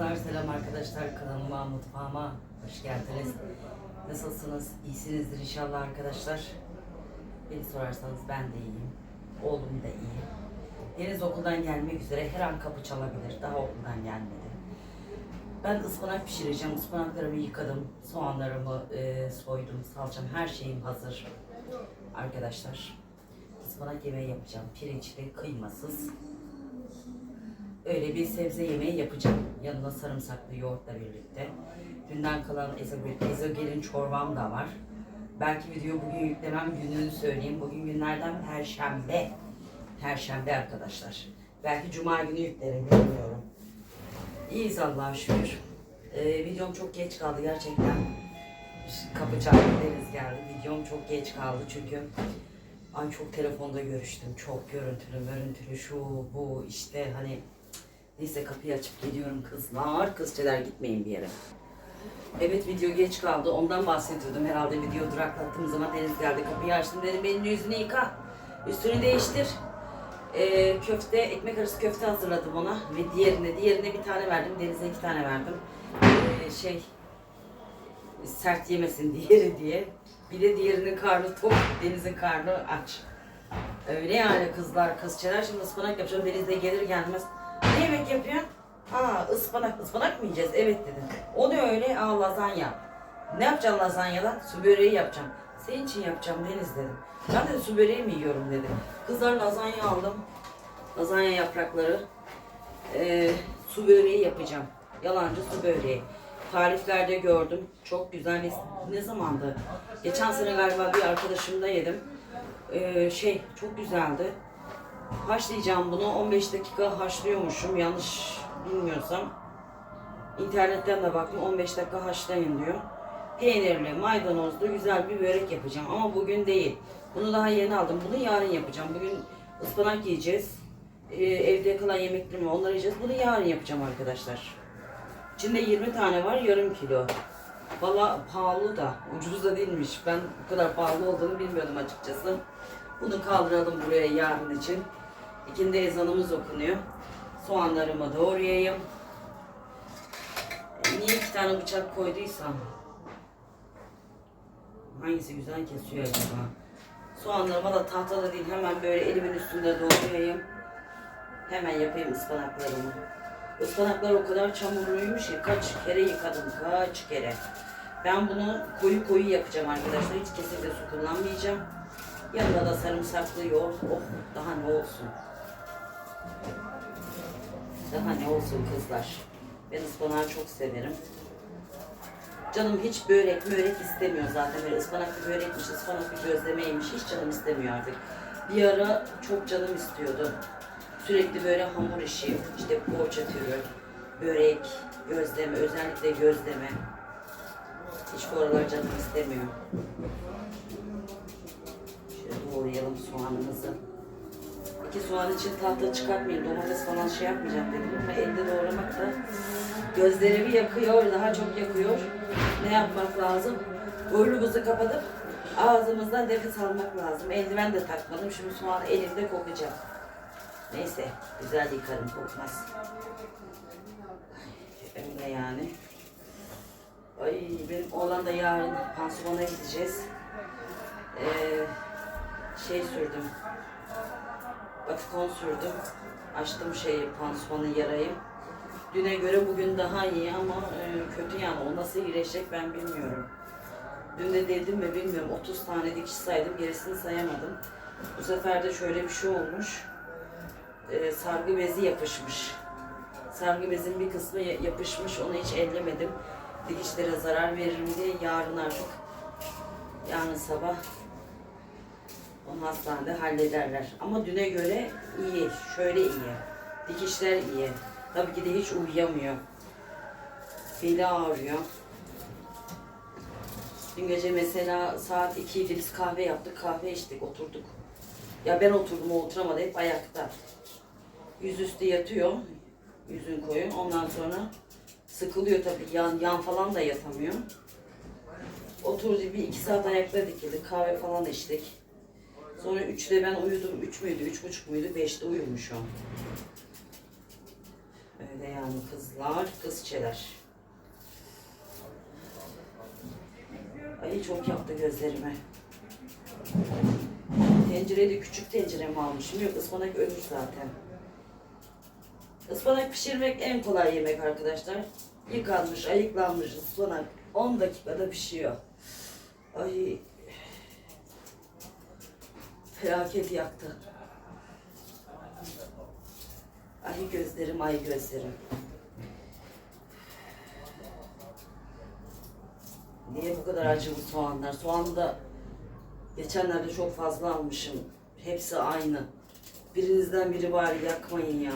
Kızlar selam arkadaşlar kanalıma mutfağıma hoş geldiniz. Nasılsınız? İyisinizdir inşallah arkadaşlar. Beni sorarsanız ben de iyiyim. Oğlum da iyi. Deniz okuldan gelmek üzere her an kapı çalabilir. Daha okuldan gelmedi. Ben ıspanak pişireceğim. Ispanaklarımı yıkadım. Soğanlarımı e, soydum. Salçam her şeyim hazır. Arkadaşlar ıspanak yemeği yapacağım. Pirinçli, kıymasız. Öyle bir sebze yemeği yapacağım. Yanına sarımsaklı yoğurtla birlikte. Dünden kalan ezogelin, çorbam da var. Belki video bugün yüklemem gününü söyleyeyim. Bugün günlerden Perşembe. Perşembe arkadaşlar. Belki Cuma günü yüklerim bilmiyorum. İyiyiz Allah'a şükür. Ee, videom çok geç kaldı gerçekten. Kapı çaldı deniz geldi. Videom çok geç kaldı çünkü Ay çok telefonda görüştüm. Çok görüntülü, görüntülü şu bu işte hani neyse kapıyı açıp geliyorum kızlar. Kızçeler gitmeyin bir yere. Evet video geç kaldı. Ondan bahsediyordum. Herhalde video duraklattığım zaman Deniz geldi. Kapıyı açtım dedim elini yüzünü yıka. Üstünü değiştir. Ee, köfte, ekmek arası köfte hazırladım ona. Ve diğerine, diğerine bir tane verdim. Deniz'e iki tane verdim. Ee, şey, sert yemesin diğeri diye. Bir de diğerinin karnı tok, Deniz'in karnı aç. Öyle yani kızlar, kızçeler. Şimdi ıspanak yapacağım. Deniz de gelir gelmez. Ispanak, ıspanak mı yiyeceğiz? Evet dedim. O ne öyle? Aa lazanya. Ne yapacaksın lazanyadan? Su böreği yapacağım. Senin için yapacağım Deniz dedim. Ben de su böreği mi yiyorum dedi. Kızlar lazanya aldım. Lazanya yaprakları. Ee, su böreği yapacağım. Yalancı su böreği. Tariflerde gördüm. Çok güzel. Ne, ne zamandı? Geçen sene galiba bir arkadaşımda yedim. Ee, şey çok güzeldi. Haşlayacağım bunu. 15 dakika haşlıyormuşum. Yanlış bilmiyorsam. İnternetten de baktım. 15 dakika haşlayın diyor. Peynirli, maydanozlu güzel bir börek yapacağım. Ama bugün değil. Bunu daha yeni aldım. Bunu yarın yapacağım. Bugün ıspanak yiyeceğiz. Ee, evde kalan yemeklerimi onları yiyeceğiz. Bunu yarın yapacağım arkadaşlar. İçinde 20 tane var. Yarım kilo. Valla pahalı da. Ucuz da değilmiş. Ben bu kadar pahalı olduğunu bilmiyordum açıkçası. Bunu kaldıralım buraya yarın için. İkindi ezanımız okunuyor. Soğanlarımı doğrayayım. E, Niye iki tane bıçak koyduysam? Hangisi güzel kesiyor acaba? Soğanlarımı da tahtada değil hemen böyle elimin üstünde doğrayayım. Hemen yapayım ıspanaklarımı. Ispanaklar o kadar çamurluymuş ki kaç kere yıkadım kaç kere. Ben bunu koyu koyu yapacağım arkadaşlar. Hiç kesinlikle su kullanmayacağım. Yanında da sarımsaklı yoğurt. Oh daha ne olsun. Daha ne olsun kızlar. Ben ıspanağı çok severim. Canım hiç börek börek istemiyor zaten. Böyle ıspanaklı börekmiş, ıspanaklı gözlemeymiş. Hiç canım istemiyor artık. Bir ara çok canım istiyordu. Sürekli böyle hamur işi, işte poğaça türü, börek, gözleme, özellikle gözleme. Hiç bu aralar canım istemiyor. Şöyle doğrayalım soğanımızı. İki soğan için tahta çıkartmayayım. Domates falan şey yapmayacağım dedim ama elde doğramak da gözlerimi yakıyor, daha çok yakıyor. Ne yapmak lazım? Burnumuzu kapatıp ağzımızdan nefes almak lazım. Eldiven de takmadım. Şimdi soğan elimde kokacak. Neyse, güzel yıkarım kokmaz. Öyle yani. Ay benim oğlan da yarın pansumana gideceğiz. Ee, şey sürdüm. Batikon sürdüm. Açtım şeyi pansumanı yarayı. Düne göre bugün daha iyi ama e, kötü yani. O nasıl iyileşecek ben bilmiyorum. Dün de dedim mi bilmiyorum. 30 tane dikiş saydım. Gerisini sayamadım. Bu sefer de şöyle bir şey olmuş. E, sargı bezi yapışmış. Sargı bezin bir kısmı ya- yapışmış. Onu hiç ellemedim. Dikişlere zarar veririm diye yarın artık yarın sabah onu hastanede hallederler. Ama düne göre iyi. Şöyle iyi. Dikişler iyi. Tabii ki de hiç uyuyamıyor. Beli ağrıyor. Dün gece mesela saat 2'ydi biz kahve yaptık. Kahve içtik, oturduk. Ya ben oturdum, o oturamadı. Hep ayakta. Yüzüstü yatıyor. Yüzün koyun. Ondan sonra sıkılıyor tabii. Yan, yan falan da yatamıyor. Oturdu bir iki saat ayakta dikildik. Kahve falan içtik. Sonra üçte ben uyudum. Üç müydü, üç buçuk muydu? Beşte uyumuş o. Öyle yani kızlar, kızçeler. Ay çok yaptı gözlerime. Tencereyi de küçük tenceremi almışım. Yok ıspanak ölür zaten. Ispanak pişirmek en kolay yemek arkadaşlar. Yıkanmış, ayıklanmış ıspanak 10 dakikada pişiyor. Ay felaket yaktı. Ay gözlerim, ay gözlerim. Niye bu kadar acı bu soğanlar? Soğanı da geçenlerde çok fazla almışım. Hepsi aynı. Birinizden biri bari yakmayın ya.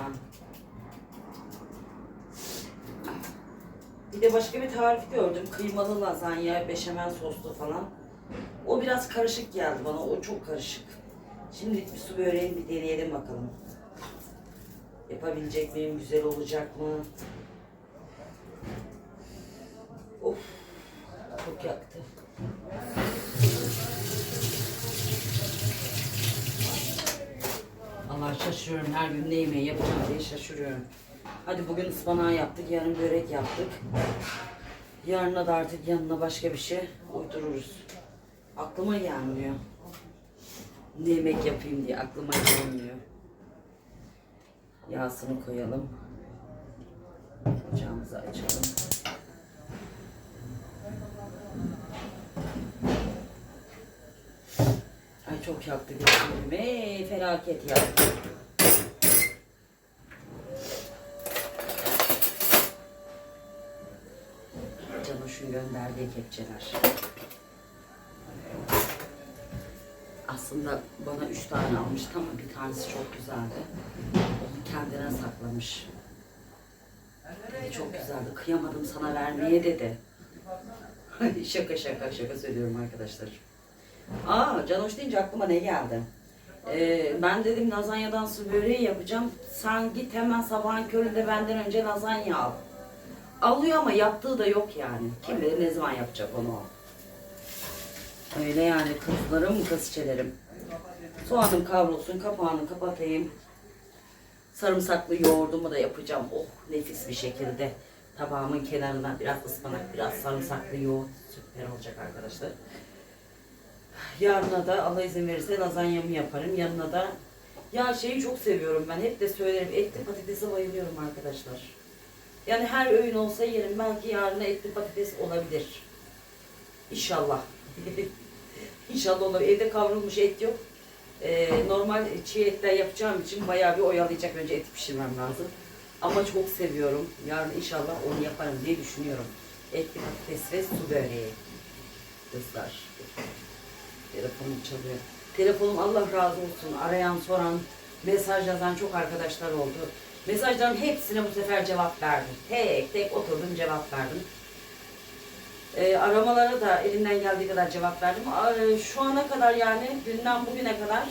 Bir de başka bir tarif gördüm. Kıymalı lazanya, beşamel soslu falan. O biraz karışık geldi bana. O çok karışık. Şimdi bir su böreğini bir deneyelim bakalım. Yapabilecek miyim? Güzel olacak mı? Of. Çok yaktı. Allah şaşırıyorum. Her gün ne yemeği yapacağım diye şaşırıyorum. Hadi bugün ıspanağı yaptık. Yarın börek yaptık. Yarına da artık yanına başka bir şey uydururuz. Aklıma gelmiyor. Ne yemek yapayım diye aklıma gelmiyor. Yağsını koyalım. Ocağımızı açalım. Ay çok yaktı gözlerimi. Ey, felaket yaktı. Canoş'un gönderdiği kepçeler. Aslında bana üç tane almıştı ama bir tanesi çok güzeldi. Onu kendine saklamış. Dedi, çok güzeldi. Kıyamadım sana vermeye dedi. şaka şaka şaka söylüyorum arkadaşlar. Aa Canoş deyince aklıma ne geldi? Ee, ben dedim lazanyadan su böreği yapacağım. Sen git hemen sabahın köründe benden önce lazanya al. Alıyor ama yaptığı da yok yani. Kim bilir ne zaman yapacak onu o. Öyle yani kızlarım, kızçelerim. Soğanım kavrulsun, kapağını kapatayım. Sarımsaklı yoğurdumu da yapacağım. Oh nefis bir şekilde. Tabağımın kenarına biraz ıspanak, biraz sarımsaklı yoğurt. Süper olacak arkadaşlar. Yarına da Allah izin verirse lazanyamı yaparım. Yanına da ya şeyi çok seviyorum ben. Hep de söylerim. Etli patatese bayılıyorum arkadaşlar. Yani her öğün olsa yerim. Belki yarına etli patates olabilir. İnşallah. İnşallah olur. Evde kavrulmuş et yok. Ee, normal çiğ etler yapacağım için bayağı bir oyalayacak. Önce eti pişirmem lazım. Ama çok seviyorum. Yarın inşallah onu yaparım diye düşünüyorum. Etli patates ve su böreği. Kızlar. Telefonum çalıyor. Telefonum Allah razı olsun. Arayan, soran, mesaj yazan çok arkadaşlar oldu. Mesajların hepsine bu sefer cevap verdim. Tek tek oturdum cevap verdim. Ee, aramalara da elimden geldiği kadar cevap verdim. Aa, Şu ana kadar yani dünden bugüne kadar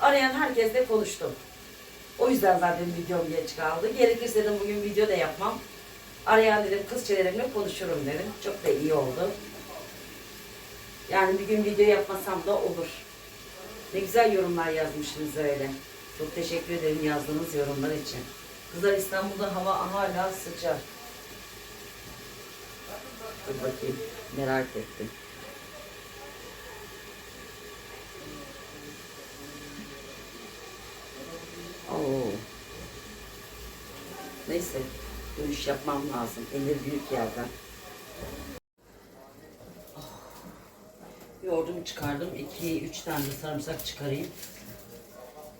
arayan herkesle konuştum. O yüzden zaten videom geç kaldı. Gerekirse dedim bugün video da yapmam. Arayan dedim kız çelerimle konuşurum dedim. Çok da iyi oldu. Yani bir gün video yapmasam da olur. Ne güzel yorumlar yazmışsınız öyle. Çok teşekkür ederim yazdığınız yorumlar için. Kızlar İstanbul'da hava hala sıcak. Dur bakayım. Merak ettim. Oo. Neyse. Dönüş yapmam lazım. Emir büyük yerden. Yoğurdumu çıkardım. 2-3 tane sarımsak çıkarayım.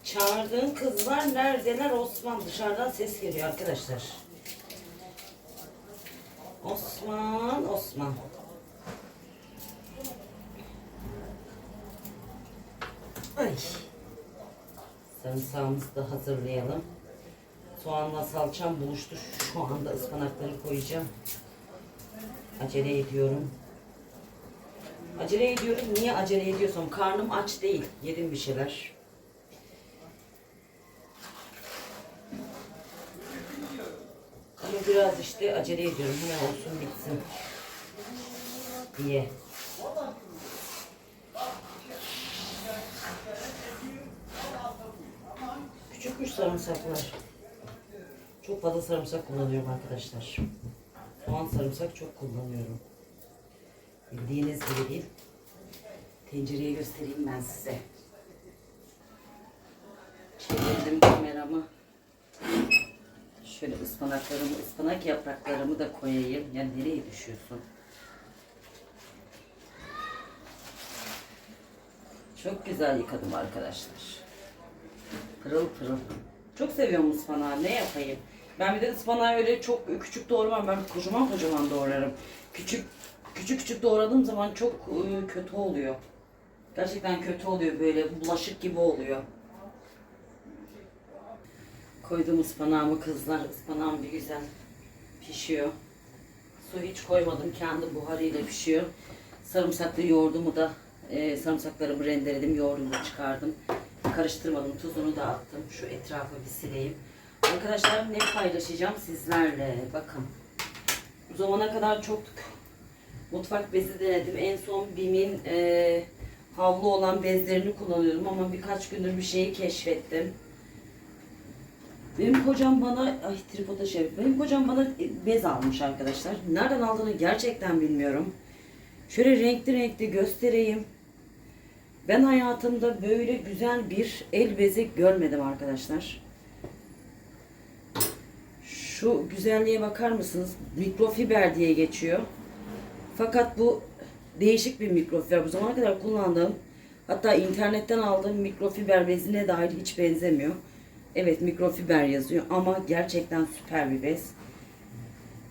Çağırdığın kızlar neredeler Osman? Dışarıdan ses geliyor arkadaşlar. Osman, Osman. Ay. Sarımsağımızı da hazırlayalım. Soğanla salçam buluştu. Şu anda ıspanakları koyacağım. Acele ediyorum. Acele ediyorum. Niye acele ediyorsam? Karnım aç değil. Yedim bir şeyler. Ama biraz işte acele ediyorum. Hemen olsun bitsin. Diye. Küçükmüş sarımsaklar. Çok fazla sarımsak kullanıyorum arkadaşlar. Soğan sarımsak çok kullanıyorum. Bildiğiniz gibi değil. Tencereyi göstereyim ben size. Çevirdim kameramı. Şöyle ıspanaklarımı, ıspanak yapraklarımı da koyayım. Ya nereye düşüyorsun? Çok güzel yıkadım arkadaşlar. Pırıl pırıl. Çok seviyorum ıspanağı. Ne yapayım? Ben bir de ıspanağı öyle çok küçük doğramam. Ben kocaman kocaman doğrarım. Küçük küçük küçük doğradığım zaman çok e, kötü oluyor. Gerçekten kötü oluyor böyle bulaşık gibi oluyor. Koydum ıspanağımı kızlar. Ispanağım bir güzel pişiyor. Su hiç koymadım. Kendi buharıyla pişiyor. Sarımsaklı yoğurdumu da e, sarımsaklarımı rendeledim. Yoğurdumu çıkardım. Karıştırmadım. Tuzunu da attım. Şu etrafı bir sileyim. Arkadaşlar ne paylaşacağım sizlerle. Bakın. Bu zamana kadar çok mutfak bezi denedim. En son BİM'in e, havlu olan bezlerini kullanıyordum ama birkaç gündür bir şeyi keşfettim. Benim kocam bana, ay tripoda şey, benim kocam bana bez almış arkadaşlar. Nereden aldığını gerçekten bilmiyorum. Şöyle renkli renkli göstereyim. Ben hayatımda böyle güzel bir el bezi görmedim arkadaşlar. Şu güzelliğe bakar mısınız? Mikrofiber diye geçiyor. Fakat bu değişik bir mikrofiber. Bu zamana kadar kullandığım, hatta internetten aldığım mikrofiber bezine dair hiç benzemiyor. Evet mikrofiber yazıyor ama gerçekten süper bir bez.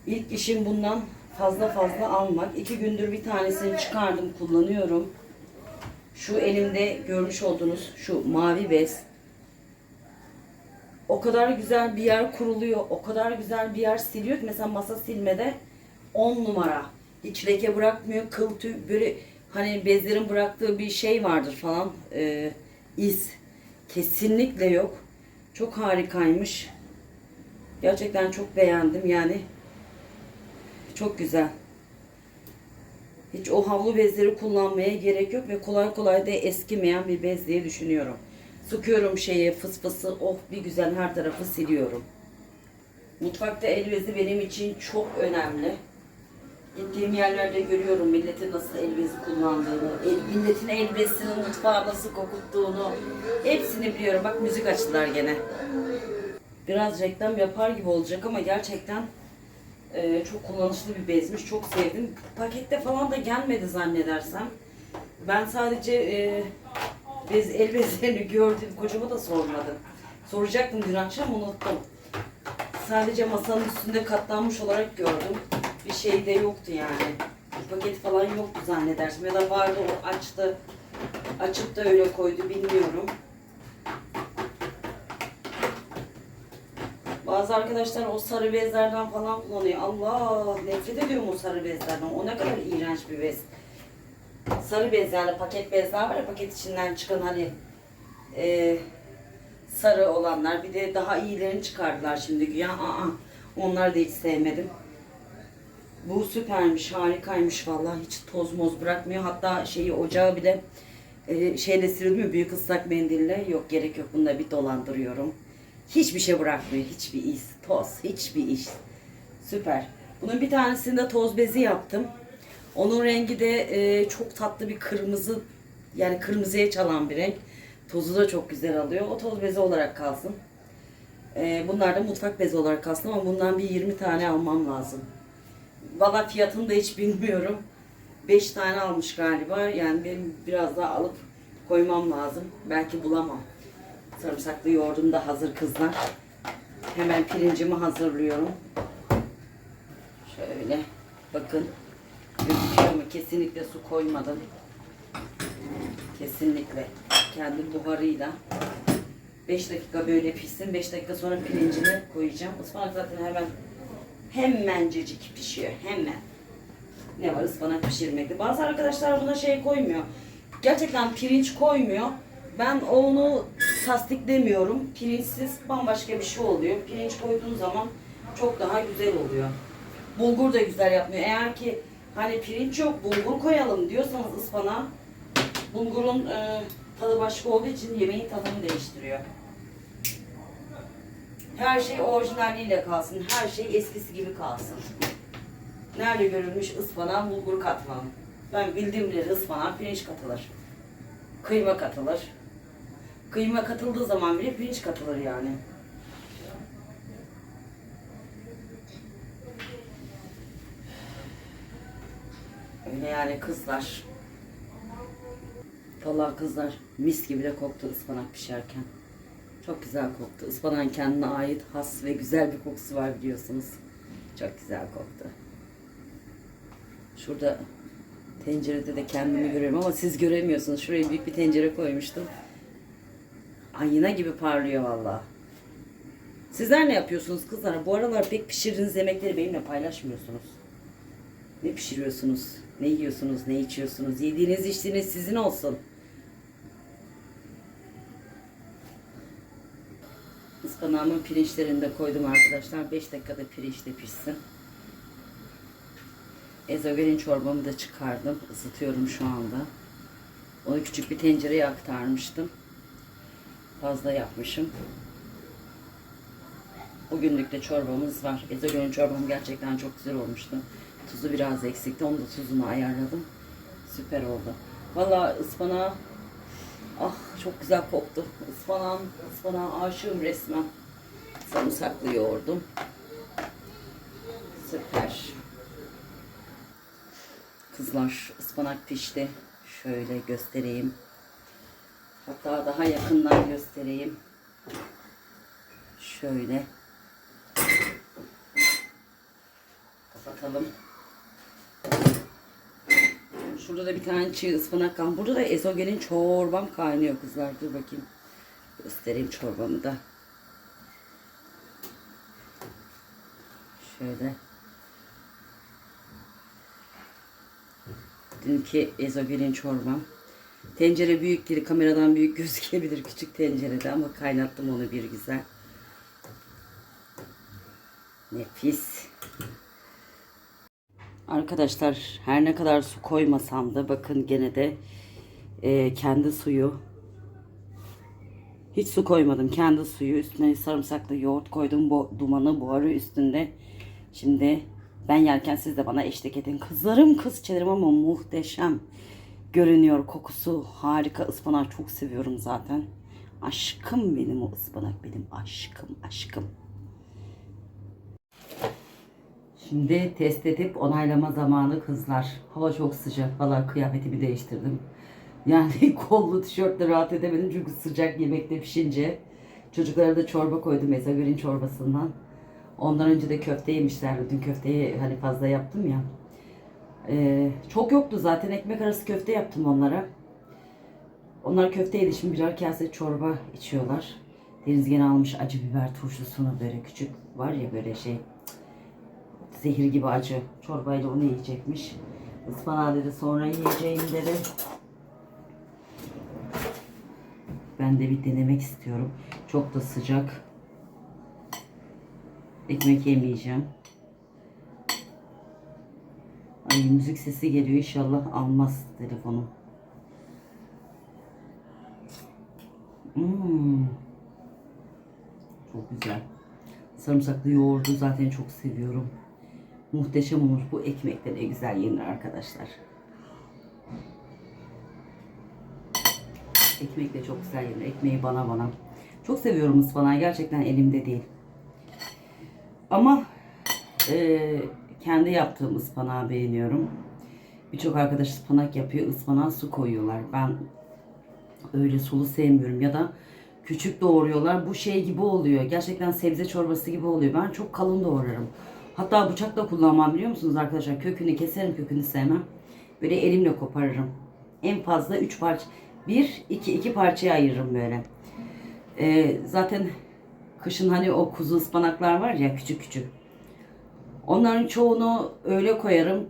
İlk işim bundan fazla fazla almak. İki gündür bir tanesini çıkardım kullanıyorum. Şu elimde görmüş olduğunuz şu mavi bez. O kadar güzel bir yer kuruluyor. O kadar güzel bir yer siliyor ki mesela masa silmede 10 numara. Hiç leke bırakmıyor. Kıl tüy böyle hani bezlerin bıraktığı bir şey vardır falan. Ee, iz. Kesinlikle yok. Çok harikaymış. Gerçekten çok beğendim yani. Çok güzel. Hiç o havlu bezleri kullanmaya gerek yok ve kolay kolay da eskimeyen bir bez diye düşünüyorum. Sıkıyorum şeyi fıs fısı oh bir güzel her tarafı siliyorum. Mutfakta el bezi benim için çok önemli. Gittiğim yerlerde görüyorum milletin nasıl el kullandığını, el, milletin el bezinin mutfağı nasıl kokuttuğunu. Hepsini biliyorum. Bak müzik açtılar gene. Biraz reklam yapar gibi olacak ama gerçekten e, çok kullanışlı bir bezmiş. Çok sevdim. Pakette falan da gelmedi zannedersem. Ben sadece e, bez, el bezlerini gördüm. Kocama da sormadım. Soracaktım dün akşam unuttum. Sadece masanın üstünde katlanmış olarak gördüm. Bir şey de yoktu yani. Paket falan yoktu zannedersem. Ya da vardı o açtı. Açıp da öyle koydu bilmiyorum. Bazı arkadaşlar o sarı bezlerden falan kullanıyor. Allah nefret ediyorum o sarı bezlerden. O ne kadar iğrenç bir bez. Sarı bez paket bezler var ya paket içinden çıkan hani e, sarı olanlar. Bir de daha iyilerini çıkardılar şimdi güya. Aa, onları da hiç sevmedim. Bu süpermiş, harikaymış vallahi hiç toz moz bırakmıyor. Hatta şeyi ocağı bile e, şeyle sürülmüyor büyük ıslak mendille. Yok gerek yok bunda bir dolandırıyorum. Hiçbir şey bırakmıyor. Hiçbir iz, toz, hiçbir iş. Süper. Bunun bir tanesinde toz bezi yaptım. Onun rengi de e, çok tatlı bir kırmızı yani kırmızıya çalan bir renk. Tozu da çok güzel alıyor. O toz bezi olarak kalsın. E, bunlar da mutfak bezi olarak kalsın ama bundan bir 20 tane almam lazım. Valla fiyatını da hiç bilmiyorum. 5 tane almış galiba. Yani benim biraz daha alıp koymam lazım. Belki bulamam. Sarımsaklı yoğurdum da hazır kızlar. Hemen pirincimi hazırlıyorum. Şöyle bakın. Gözüküyor mu? Kesinlikle su koymadım. Kesinlikle. Kendi buharıyla. 5 dakika böyle pişsin. 5 dakika sonra pirincini koyacağım. Ispanak zaten hemen hemencecik pişiyor. Hemen. Ne var ıspanak pişirmekte. Bazı arkadaşlar buna şey koymuyor. Gerçekten pirinç koymuyor. Ben onu tasdiklemiyorum. Pirinçsiz bambaşka bir şey oluyor. Pirinç koyduğun zaman çok daha güzel oluyor. Bulgur da güzel yapmıyor. Eğer ki hani pirinç yok bulgur koyalım diyorsanız ıspanağa bulgurun e, tadı başka olduğu için yemeğin tadını değiştiriyor. Her şey orijinaliyle kalsın. Her şey eskisi gibi kalsın. Nerede görülmüş ıspanak bulgur katmam. Ben bildiğim bileli ıspanak pirinç katılır. Kıyma katılır. Kıyma katıldığı zaman bile pirinç katılır yani. Öyle yani kızlar. Vallahi kızlar mis gibi de koktu ıspanak pişerken. Çok güzel koktu. Ispanağın kendine ait has ve güzel bir kokusu var biliyorsunuz. Çok güzel koktu. Şurada tencerede de kendimi görüyorum ama siz göremiyorsunuz. Şuraya büyük bir tencere koymuştum. Ayna gibi parlıyor vallahi. Sizler ne yapıyorsunuz kızlar? Bu aralar pek pişirdiğiniz yemekleri benimle paylaşmıyorsunuz. Ne pişiriyorsunuz? Ne yiyorsunuz? Ne içiyorsunuz? Yediğiniz içtiğiniz sizin olsun. Ispanağımın pirinçlerini de koydum arkadaşlar. 5 dakikada pirinç de pişsin. Ezogelin çorbamı da çıkardım. Isıtıyorum şu anda. Onu küçük bir tencereye aktarmıştım. Fazla yapmışım. Bugünlük de çorbamız var. Ezogelin çorbam gerçekten çok güzel olmuştu. Tuzu biraz eksikti. Onu da tuzunu ayarladım. Süper oldu. Valla ıspanağı ah çok güzel koktu. Ispanağın, ıspanağa aşığım resmen. Sarımsaklı yoğurdum. Süper. Kızlar ıspanak pişti. Şöyle göstereyim. Hatta daha yakından göstereyim. Şöyle. Kapatalım. Şurada da bir tane çiğ ıspanak kan. Burada da ezogelin çorbam kaynıyor kızlar. Dur bakayım. Göstereyim çorbamı da. Şöyle. Dünkü ezogelin çorbam. Tencere büyük değil. Kameradan büyük gözükebilir küçük tencerede ama kaynattım onu bir güzel. Nefis. Arkadaşlar her ne kadar su koymasam da bakın gene de e, kendi suyu hiç su koymadım. Kendi suyu üstüne sarımsaklı yoğurt koydum. Bu dumanı buharı üstünde. Şimdi ben yerken siz de bana eşlik edin. Kızlarım kızçelerim ama muhteşem görünüyor. Kokusu harika. Ispanak çok seviyorum zaten. Aşkım benim o ıspanak benim aşkım aşkım. Şimdi test edip onaylama zamanı kızlar. Hava çok sıcak. Valla kıyafetimi değiştirdim. Yani kollu tişörtle rahat edemedim çünkü sıcak yemekte pişince. Çocuklara da çorba koydum ezogelin çorbasından. Ondan önce de köfte yemişlerdi. Dün köfteyi hani fazla yaptım ya. Ee, çok yoktu zaten. Ekmek arası köfte yaptım onlara. Onlar köfte yedi. Şimdi birer kase çorba içiyorlar. Deniz gene almış acı biber turşusunu böyle küçük var ya böyle şey zehir gibi acı. Çorbayla onu yiyecekmiş. Ispanağı dedi sonra yiyeceğim dedi. Ben de bir denemek istiyorum. Çok da sıcak. Ekmek yemeyeceğim. Ay müzik sesi geliyor inşallah almaz telefonu. Hmm. Çok güzel. Sarımsaklı yoğurdu zaten çok seviyorum. Muhteşem olur. Bu ekmekte de güzel yenir arkadaşlar. Ekmek de çok güzel yenir. Ekmeği bana bana. Çok seviyorum ıspanağı. Gerçekten elimde değil. Ama e, kendi yaptığım ıspanağı beğeniyorum. Birçok arkadaş ıspanak yapıyor. Ispanağa su koyuyorlar. Ben öyle sulu sevmiyorum. Ya da küçük doğruyorlar. Bu şey gibi oluyor. Gerçekten sebze çorbası gibi oluyor. Ben çok kalın doğrarım. Hatta bıçakla kullanmam biliyor musunuz arkadaşlar? Kökünü keserim, kökünü sevmem. Böyle elimle koparırım. En fazla 3 parça. 1, 2, 2 parçaya ayırırım böyle. Ee, zaten kışın hani o kuzu ıspanaklar var ya küçük küçük. Onların çoğunu öyle koyarım.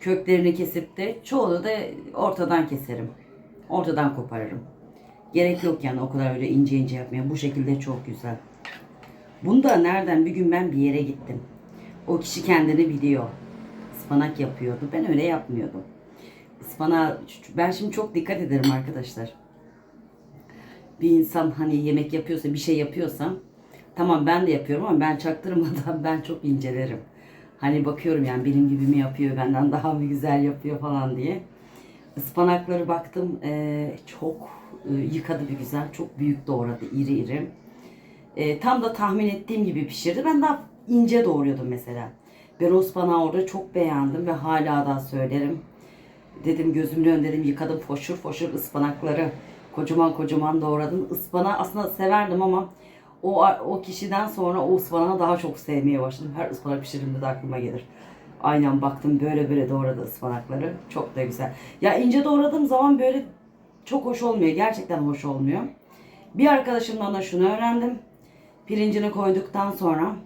Köklerini kesip de çoğunu da ortadan keserim. Ortadan koparırım. Gerek yok yani o kadar öyle ince ince yapmaya. Bu şekilde çok güzel. Bunu da nereden bir gün ben bir yere gittim. O kişi kendini biliyor. Ispanak yapıyordu. Ben öyle yapmıyordum. Ispanağı ben şimdi çok dikkat ederim arkadaşlar. Bir insan hani yemek yapıyorsa, bir şey yapıyorsa Tamam ben de yapıyorum ama ben çaktırmadan ben çok incelerim. Hani bakıyorum yani benim gibi mi yapıyor, benden daha mı güzel yapıyor falan diye. Ispanakları baktım eee, çok e, yıkadı bir güzel. Çok büyük doğradı iri iri. E, tam da tahmin ettiğim gibi pişirdi. Ben daha ince doğruyordum mesela. Ben o ıspanağı orada çok beğendim ve hala da söylerim. Dedim gözümün önünde dedim yıkadım foşur foşur ıspanakları. Kocaman kocaman doğradım. Ispanağı aslında severdim ama o o kişiden sonra o ıspanağı daha çok sevmeye başladım. Her ıspanak pişirimde de aklıma gelir. Aynen baktım böyle böyle doğradı ıspanakları. Çok da güzel. Ya ince doğradığım zaman böyle çok hoş olmuyor. Gerçekten hoş olmuyor. Bir arkadaşımdan da şunu öğrendim. Pirincini koyduktan sonra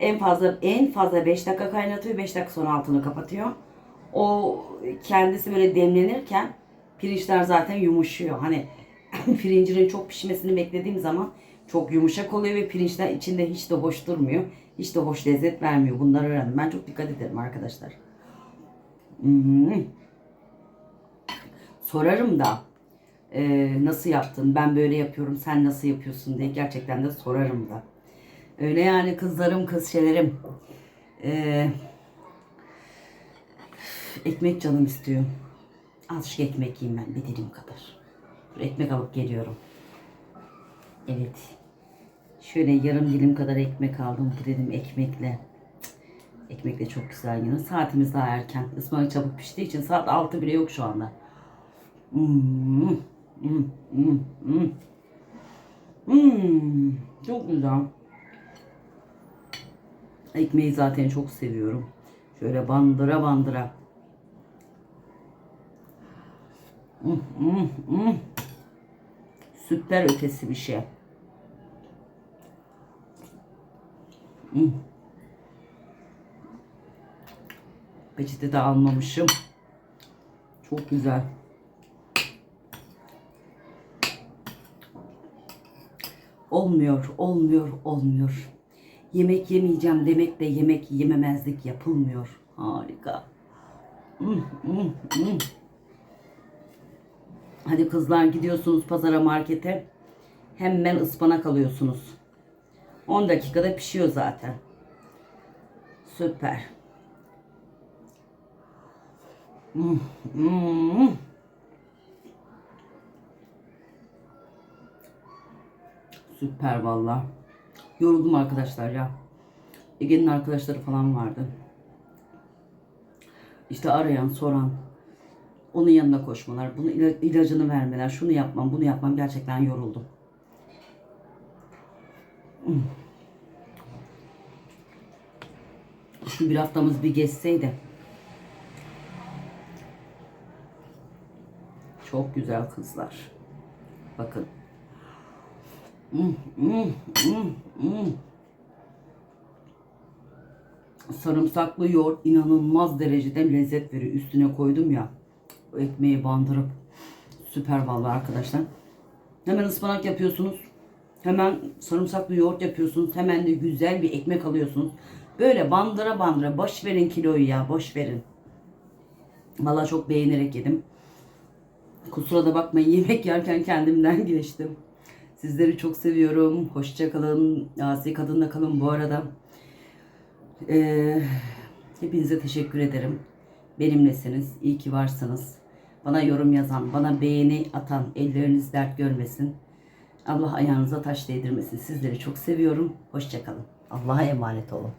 en fazla en fazla 5 dakika kaynatıyor. 5 dakika sonra altını kapatıyor. O kendisi böyle demlenirken pirinçler zaten yumuşuyor. Hani pirincinin çok pişmesini beklediğim zaman çok yumuşak oluyor ve pirinçler içinde hiç de hoş durmuyor. Hiç de hoş lezzet vermiyor. Bunları öğrendim. Ben çok dikkat ederim arkadaşlar. Hmm. Sorarım da e, nasıl yaptın? Ben böyle yapıyorum. Sen nasıl yapıyorsun diye gerçekten de sorarım da. Öyle yani kızlarım, kız şeylerim. E, ekmek canım istiyor. Azıcık ekmek yiyeyim ben bir dilim kadar. Dur, ekmek alıp geliyorum. Evet. Şöyle yarım dilim kadar ekmek aldım. Bu dedim ekmekle. Cık, Ekmekle çok güzel yiyor. Saatimiz daha erken. Ispanak çabuk piştiği için saat 6 bile yok şu anda. Hmm, hmm, hmm, hmm. Hmm, çok güzel. Ekmeği zaten çok seviyorum. Şöyle bandıra bandıra. Hmm, hmm, hmm. Süper ötesi bir şey. Hmm. Peçete de almamışım. Çok güzel. Olmuyor, olmuyor, olmuyor. Yemek yemeyeceğim demek de yemek yememezlik yapılmıyor. Harika. Hmm, hmm, hmm. Hadi kızlar gidiyorsunuz pazara markete. Hemen ıspanak alıyorsunuz. 10 dakikada pişiyor zaten. Süper. Süper valla. Yoruldum arkadaşlar ya. Ege'nin arkadaşları falan vardı. İşte arayan, soran, onun yanına koşmalar, bunu ila- ilacını vermeler, şunu yapmam, bunu yapmam gerçekten yoruldum. Şu bir haftamız bir geçseydi. Çok güzel kızlar. Bakın. Hmm, hmm, hmm. Sarımsaklı yoğurt inanılmaz derecede lezzet veriyor. Üstüne koydum ya. Ekmeği bandırıp. Süper vallahi arkadaşlar. Hemen ıspanak yapıyorsunuz. Hemen sarımsaklı yoğurt yapıyorsunuz. Hemen de güzel bir ekmek alıyorsunuz. Böyle bandıra bandıra boş verin kiloyu ya boş verin. Vallahi çok beğenerek yedim. Kusura da bakmayın yemek yerken kendimden geçtim. Sizleri çok seviyorum. Hoşça kalın. Asi kadınla kalın bu arada. Ee, hepinize teşekkür ederim. Benimlesiniz. İyi ki varsınız. Bana yorum yazan, bana beğeni atan elleriniz dert görmesin. Allah ayağınıza taş değdirmesin. Sizleri çok seviyorum. Hoşça kalın. Allah'a emanet olun.